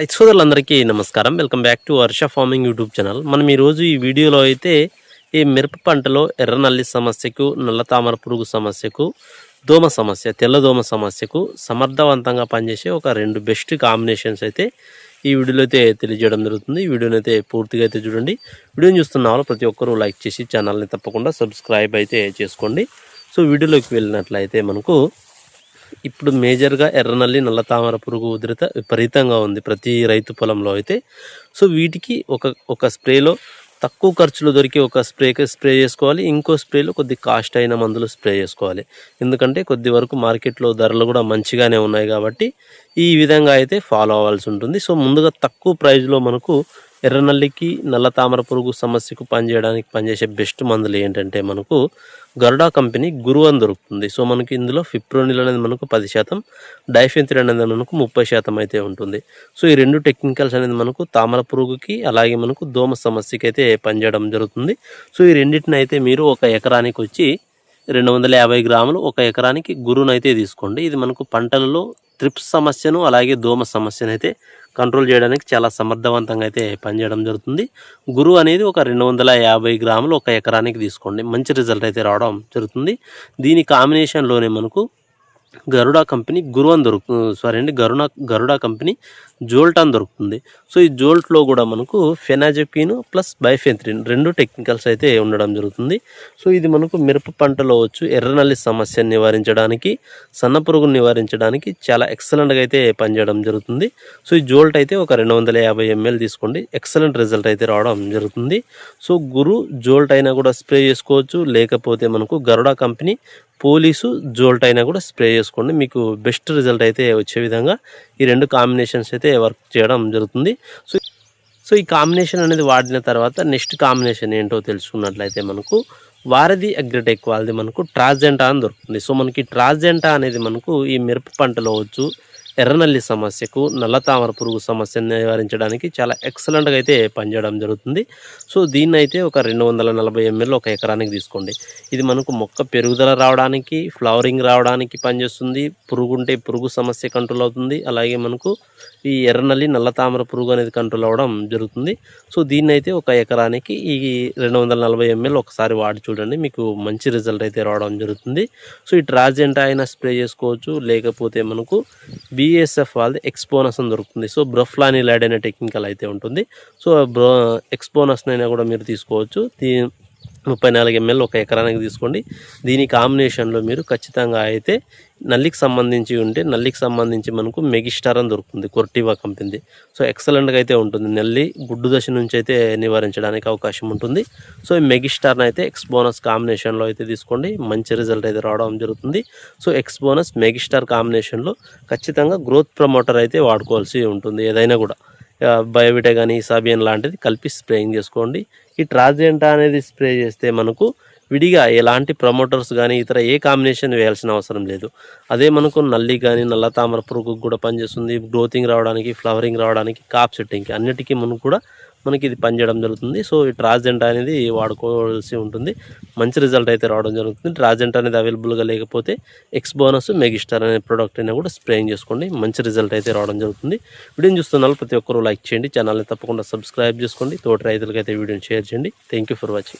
రైతు సోదరులందరికీ నమస్కారం. Welcome back to Varsha farming YouTube channel. మనం ఈరోజు ఈ వీడియోలో అయితే ఈ మిరప పంటలో ఎర్రనల్లి సమస్యకు నల్ల తామర పురుగు సమస్యకు దోమ సమస్య తెల్ల దోమ సమస్యకు సమర్థవంతంగా పనిచేసే ఒక రెండు బెస్ట్ కాంబినేషన్స్ అయితే ఈ వీడియోలో అయితే తెలియజేయడం జరుగుతుంది. ఈ వీడియోని అయితే పూర్తిగా అయితే చూడండి. వీడియోని చూస్తున్న వాళ్ళు ప్రతి ఒక్కరూ లైక్ చేసి ఛానల్ని తప్పకుండా సబ్స్క్రైబ్ అయితే చేసుకోండి. సో వీడియోలోకి వెళ్ళినట్లయితే మనకు ఇప్పుడు మేజర్గా ఎర్రనల్లి నల్ల తామర పురుగు ఉధృత విపరీతంగా ఉంది ప్రతి రైతు పొలంలో అయితే. సో వీటికి ఒక ఒక స్ప్రేలో తక్కువ ఖర్చులో దొరికే ఒక స్ప్రేకి స్ప్రే చేసుకోవాలి. ఇంకో స్ప్రేలో కొద్ది కాస్ట్ అయిన మందులు స్ప్రే చేసుకోవాలి. ఎందుకంటే కొద్ది వరకు మార్కెట్లో ధరలు కూడా మంచిగానే ఉన్నాయి కాబట్టి ఈ విధంగా అయితే ఫాలో అవ్వాల్సి ఉంటుంది. సో ముందుగా తక్కువ ప్రైజ్లో మనకు ఎర్రనల్లికి నల్ల తామర పురుగు సమస్యకు పనిచేయడానికి పనిచేసే బెస్ట్ మందులు ఏంటంటే మనకు గరుడా కంపెనీ గురు అని దొరుకుతుంది. సో మనకి ఇందులో ఫిప్రోనిల్ అనేది మనకు పది శాతం డైఫెన్థిన్ అనేది మనకు ముప్పై శాతం అయితే ఉంటుంది. సో ఈ రెండు టెక్నికల్స్ అనేది మనకు తామర పురుగుకి అలాగే మనకు దోమ సమస్యకి అయితే పనిచేయడం జరుగుతుంది. సో ఈ రెండింటిని అయితే మీరు ఒక ఎకరానికి వచ్చి రెండు వందల యాభై గ్రాములు ఒక ఎకరానికి గురునైతే తీసుకోండి. ఇది మనకు పంటలలో త్రిప్స్ సమస్యను అలాగే దోమ సమస్యను అయితే కంట్రోల్ చేయడానికి చాలా సమర్థవంతంగా అయితే పనిచేయడం జరుగుతుంది. గురువు అనేది ఒక రెండు వందల యాభై గ్రాములు ఒక ఎకరానికి తీసుకోండి. మంచి రిజల్ట్ అయితే రావడం జరుగుతుంది. దీని కాంబినేషన్లోనే మనకు గరుడా కంపెనీ గురు అని దొరుకుతుంది సారీ అండి గరుణ గరుడా కంపెనీ జోల్టాన్ అని దొరుకుతుంది. సో ఈ జోల్ట్లో కూడా మనకు ఫెనాజెపిన్ ప్లస్ బైఫెంత్రిన్ రెండు టెక్నికల్స్ అయితే ఉండడం జరుగుతుంది. సో ఇది మనకు మిరప పంటలో వచ్చు ఎర్రనల్లి సమస్యను నివారించడానికి సన్నపురుగును నివారించడానికి చాలా ఎక్సలెంట్గా అయితే పనిచేయడం జరుగుతుంది. సో ఈ జోల్ట్ అయితే ఒక రెండు వందల యాభై ఎంఎల్ తీసుకోండి ఎక్సలెంట్ రిజల్ట్ అయితే రావడం జరుగుతుంది. సో గురు జోల్ట్ అయినా కూడా స్ప్రే చేసుకోవచ్చు లేకపోతే మనకు గరుడా కంపెనీ పోలీసు జోల్ట్ అయినా కూడా స్ప్రే చేసుకోండి. మీకు బెస్ట్ రిజల్ట్ అయితే వచ్చే విధంగా ఈ రెండు కాంబినేషన్స్ అయితే వర్క్ చేయడం జరుగుతుంది. సో సో ఈ కాంబినేషన్ అనేది వాడిన తర్వాత నెక్స్ట్ కాంబినేషన్ ఏంటో తెలుసుకున్నట్లయితే మనకు వారధి అగ్రిటెక్ వాళ్ళది మనకు ట్రాజెంటా అని దొరుకుతుంది. సో మనకి ట్రాజెంటా అనేది మనకు ఈ మిరప పంటలో వచ్చు ఎర్రనల్లి సమస్యకు నల్ల తామర పురుగు సమస్యను నివారించడానికి చాలా ఎక్సలెంట్గా అయితే పనిచేయడం జరుగుతుంది. సో దీన్ని అయితే ఒక రెండు వందల నలభై ఎంఎల్ ఒక ఎకరానికి తీసుకోండి. ఇది మనకు మొక్క పెరుగుదల రావడానికి ఫ్లవరింగ్ రావడానికి పనిచేస్తుంది. పురుగు ఉంటే పురుగు సమస్య కంట్రోల్ అవుతుంది. అలాగే మనకు ఈ ఎర్రనల్లి నల్ల తామర పురుగు అనేది కంట్రోల్ అవ్వడం జరుగుతుంది. సో దీన్ని అయితే ఒక ఎకరానికి ఈ రెండు వందల నలభై ఎంఎల్ ఒకసారి వాడి చూడండి. మీకు మంచి రిజల్ట్ అయితే రావడం జరుగుతుంది. సో ఈ ట్రాజెంట్ అయినా స్ప్రే చేసుకోవచ్చు. లేకపోతే మనకు బిఎస్ఎఫ్ వాళ్ళది ఎక్స్పోనస్ అని దొరుకుతుంది. సో బ్రఫ్లాని ల్యాడ్ అనే టెక్నికల్ అయితే ఉంటుంది. సో బ్రో ఎక్స్పోనస్ అయినా కూడా మీరు తీసుకోవచ్చు. దీ ముప్పై నాలుగు ఎంఎల్ ఒక ఎకరానికి తీసుకోండి. దీని కాంబినేషన్లో మీరు ఖచ్చితంగా అయితే నల్లికి సంబంధించి ఉంటే నల్లికి సంబంధించి మనకు మెగిస్టార్ అని దొరుకుతుంది కొర్టివా కంపెనీది. సో ఎక్సలెంట్గా అయితే ఉంటుంది. నల్లి గుడ్డు దశ నుంచి అయితే నివారించడానికి అవకాశం ఉంటుంది. సో ఈ మెగిస్టార్ని అయితే ఎక్స్బోనస్ కాంబినేషన్లో అయితే తీసుకోండి. మంచి రిజల్ట్ అయితే రావడం జరుగుతుంది. సో ఎక్స్బోనస్ మెగిస్టార్ కాంబినేషన్లో ఖచ్చితంగా గ్రోత్ ప్రమోటర్ అయితే వాడుకోవాల్సి ఉంటుంది ఏదైనా కూడా. బయోబిటా కానీ సాబియన్ లాంటిది కలిపి స్ప్రేయింగ్ చేసుకోండి. ఈ ట్రాజెంటా అనేది స్ప్రే చేస్తే మనకు విడిగా ఎలాంటి ప్రమోటర్స్ కానీ ఇతర ఏ కాంబినేషన్ వేయాల్సిన అవసరం లేదు. అదే మనకు నల్లి కానీ నల్ల తామర పురుగు కూడా పనిచేస్తుంది. గ్రోతింగ్ రావడానికి ఫ్లవరింగ్ రావడానికి కాప్ సెట్టింగ్కి అన్నిటికీ మనకు కూడా మనకి ఇది పనిచేయడం జరుగుతుంది. సో ఈ ట్రాజెంట్ అనేది వాడుకోవాల్సి ఉంటుంది. మంచి రిజల్ట్ అయితే రావడం జరుగుతుంది. ట్రాజెంట్ అనేది అవైలబుల్గా లేకపోతే ఎక్స్ బోనస్ మెగిస్టార్ అనే ప్రోడక్ట్ అయినా కూడా స్ప్రేయింగ్ చేసుకోండి. మంచి రిజల్ట్ అయితే రావడం జరుగుతుంది. వీడియోని చూస్తున్న ప్రతి ఒక్కరూ లైక్ చేయండి. ఛానల్ని తప్పకుండా సబ్స్క్రైబ్ చేసుకోండి. తోటి రైతులకైతే వీడియోని షేర్ చేయండి. Thank for watching